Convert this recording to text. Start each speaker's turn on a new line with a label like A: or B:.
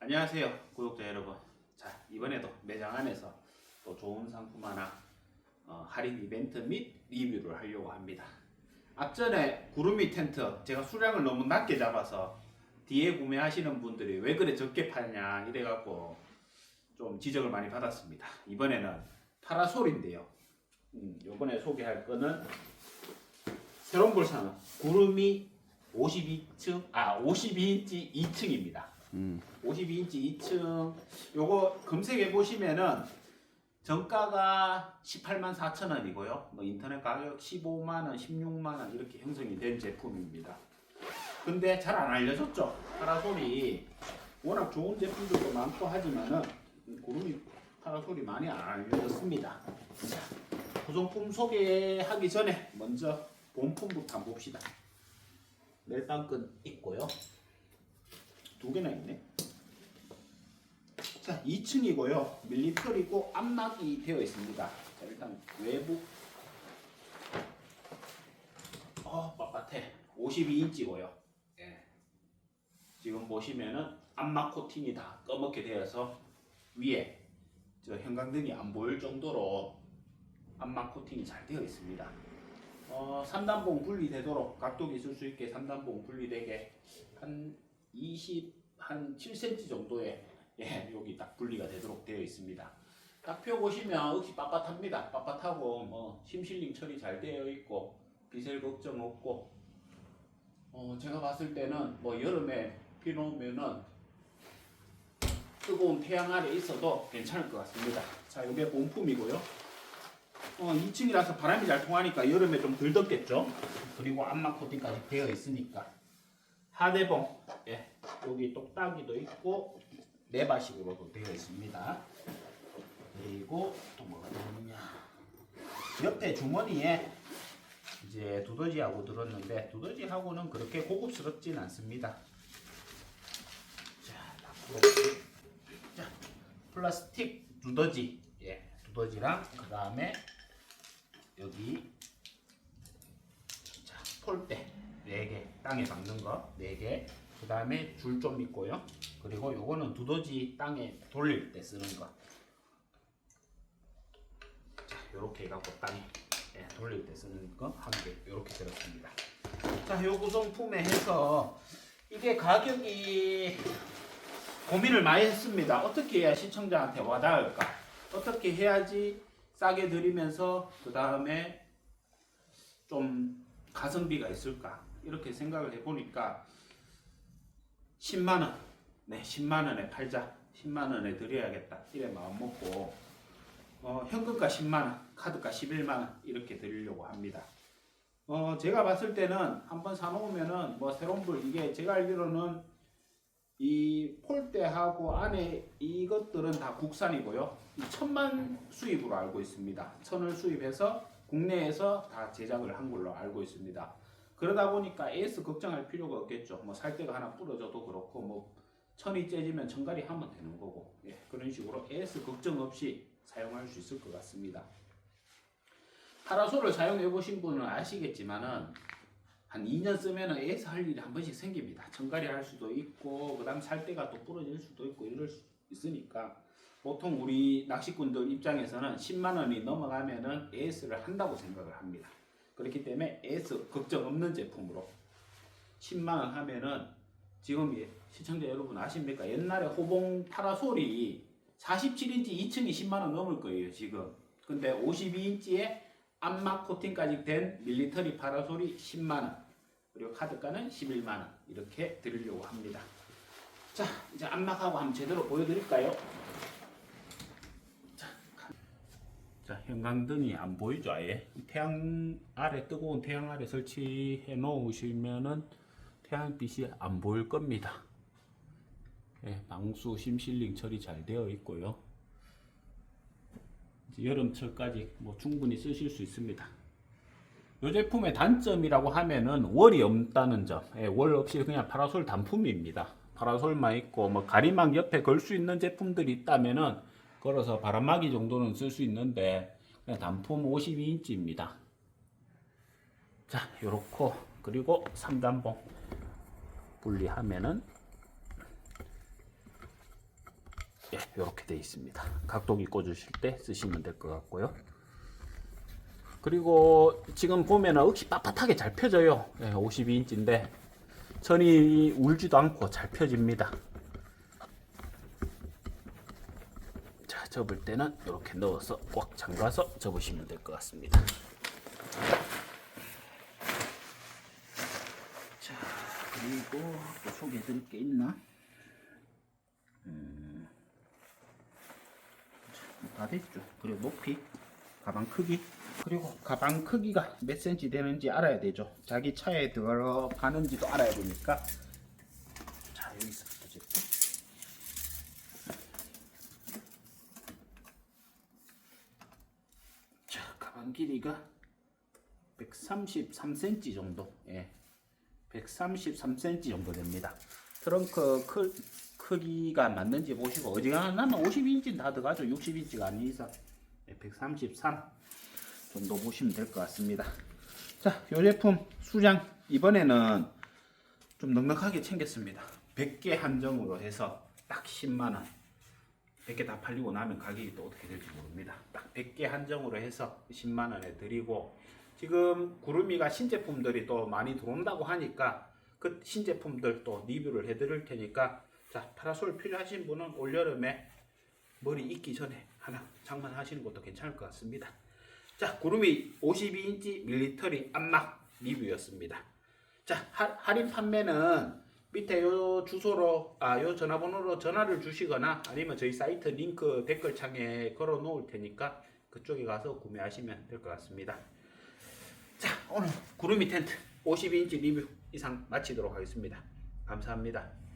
A: 안녕하세요 구독자 여러분. 자 이번에도 매장 안에서 또 좋은 상품 하나 어, 할인 이벤트 및 리뷰를 하려고 합니다. 앞전에 구름이 텐트 제가 수량을 너무 낮게 잡아서 뒤에 구매하시는 분들이 왜 그래 적게 파냐 이래갖고 좀 지적을 많이 받았습니다. 이번에는 파라솔인데요. 음, 이번에 소개할 거는 새로운 걸 사는 구름이 52층 아 52인치 2층입니다 52인치 2층 요거 검색해 보시면은 정가가 18만 4천 원이고요. 뭐 인터넷 가격 15만 원, 16만 원 이렇게 형성이 된 제품입니다. 근데 잘 안 알려졌죠. 파라솔이 워낙 좋은 제품들도 많고 하지만은 구름이 파라솔이 많이 안 알려졌습니다. 자, 구성품 소개하기 전에 먼저 본품부터 한번 봅시다. 멜빵끈 있고요. 두 개나 있네. 자, 2층이고요. 밀리터리고 암막이 되어 있습니다. 자, 일단 외부 어, 빳빳해. 52인치고요. 예. 지금 보시면은 암막 코팅이 다 검게 되어서 위에 저 형광등이 안 보일 정도로 암막 코팅이 잘 되어 있습니다. 어, 3단봉 분리되도록 각도기 있을 수 있게 3단봉 분리되게 한 20, 한 7cm 정도의 예, 여기 딱 분리가 되도록 되어 있습니다. 딱 펴 보시면 역시 빳빳합니다. 빳빳하고 뭐 심실링 처리 잘 되어 있고 비셀 걱정 없고 어, 제가 봤을 때는 뭐 여름에 비 놓으면은 뜨거운 태양 아래 있어도 괜찮을 것 같습니다. 자, 이게 본품이고요. 어, 2층이라서 바람이 잘 통하니까 여름에 좀 덜 덥겠죠. 그리고 암막 코팅까지 되어 있으니까 하대봉 예, 여기 똑딱이도 있고 네바식으로도 되어 있습니다. 그리고 또 뭐가 들었느냐? 옆에 주머니에 이제 두더지하고 들었는데 두더지하고는 그렇게 고급스럽진 않습니다. 자, 앞으로 자 플라스틱 두더지 예, 두더지랑 그 다음에 여기 자 폴대 4개 땅에 박는 거 4개 그 다음에 줄 좀 있고요. 그리고 요거는 두더지 땅에 돌릴 때 쓰는 거 자, 요렇게 해갖고 땅에 예, 돌릴 때 쓰는 거 한 개 요렇게 들었습니다. 자, 요 구성품에 해서 이게 가격이 고민을 많이 했습니다. 어떻게 해야 시청자한테 와닿을까? 어떻게 해야지 싸게 드리면서 그 다음에 좀 가성비가 있을까? 이렇게 생각을 해보니까 10만 원, 네 10만 원에 팔자, 10만 원에 드려야겠다 이래 마음 먹고 어, 현금가 10만 원, 카드가 11만 원 이렇게 드리려고 합니다. 어, 제가 봤을 때는 한번 사놓으면은 뭐 새로운 불 이게 제가 알기로는 이 폴대하고 안에 이것들은 다 국산이고요. 이 천만 수입으로 알고 있습니다. 천을 수입해서 국내에서 다 제작을 한 걸로 알고 있습니다. 그러다 보니까 AS 걱정할 필요가 없겠죠. 뭐살 때가 하나 부러져도 그렇고 뭐 천이 째지면 천갈이 하면 되는 거고 예, 그런 식으로 AS 걱정 없이 사용할 수 있을 것 같습니다. 파라솔을 사용해 보신 분은 아시겠지만은 한 2년 쓰면은 AS 할 일이 한 번씩 생깁니다. 천갈이 할 수도 있고 그다음 살 때가 또 부러질 수도 있고 이럴 수 있으니까 보통 우리 낚시꾼들 입장에서는 10만 원이 넘어가면은 AS를 한다고 생각을 합니다. 그렇기 때문에 AS 걱정 없는 제품으로 10만 원 하면은 지금 예, 시청자 여러분 아십니까? 옛날에 호봉 파라솔이 47인치 2층이 10만 원 넘을 거예요 지금. 근데 52인치에 암막 코팅까지 된 밀리터리 파라솔이 10만 원 그리고 카드가는 11만 원 이렇게 드리려고 합니다. 자 이제 암막하고 한번 제대로 보여드릴까요? 자, 형광등이 안 보이죠, 아예? 태양 아래, 뜨거운 태양 아래 설치해 놓으시면은 태양빛이 안 보일 겁니다. 예, 방수 심실링 처리 잘 되어 있고요. 여름철까지 뭐 충분히 쓰실 수 있습니다. 이 제품의 단점이라고 하면은 월이 없다는 점. 예, 월 없이 그냥 파라솔 단품입니다. 파라솔만 있고 뭐 가리막 옆에 걸 수 있는 제품들이 있다면은 걸어서 바람막이 정도는 쓸 수 있는데 단품 52인치입니다. 자, 요렇고 그리고 3단봉 분리하면은 예, 이렇게 돼 있습니다. 각도기 꽂으실 때 쓰시면 될 것 같고요. 그리고 지금 보면은 억시 빳빳하게 잘 펴져요. 예, 52인치인데 천이 울지도 않고 잘 펴집니다. 자, 접을 때는 이렇게 넣어서 꽉 잠가서 접으시면 될 것 같습니다. 자, 그리고 또 소개해 드릴 게 있나? 음, 자, 다 됐죠. 그리고 높이, 가방 크기, 그리고 가방 크기가 몇 센치 되는지 알아야 되죠. 자기 차에 들어가는지도 알아야 되니까. 자, 여기서부터 길이가 133cm 정도. 예. 133cm 정도 됩니다. 트렁크 크, 크기가 맞는지 보시고 어지간하면 52인치 다 들어가죠. 60인치가 아닌 이상 133 정도 보시면 될 것 같습니다. 자, 이 제품 수량 이번에는 좀 넉넉하게 챙겼습니다. 100개 한정으로 해서 딱 10만 원. 100개 다 팔리고 나면 가격이 또 어떻게 될지 모릅니다. 딱 100개 한정으로 해서 10만 원에 드리고 지금 구름이가 신제품들이 또 많이 들어온다고 하니까 그 신제품들 또 리뷰를 해드릴 테니까 자 파라솔 필요하신 분은 올여름에 머리 익기 전에 하나 장만하시는 것도 괜찮을 것 같습니다. 자 구름이 52인치 밀리터리 안막 리뷰였습니다. 자 하- 할인 판매는 밑에 요 주소로 아 요 전화번호로 전화를 주시거나 아니면 저희 사이트 링크 댓글창에 걸어 놓을 테니까 그쪽에 가서 구매하시면 될 것 같습니다. 자 오늘 구름이 텐트 52인치 리뷰 이상 마치도록 하겠습니다. 감사합니다.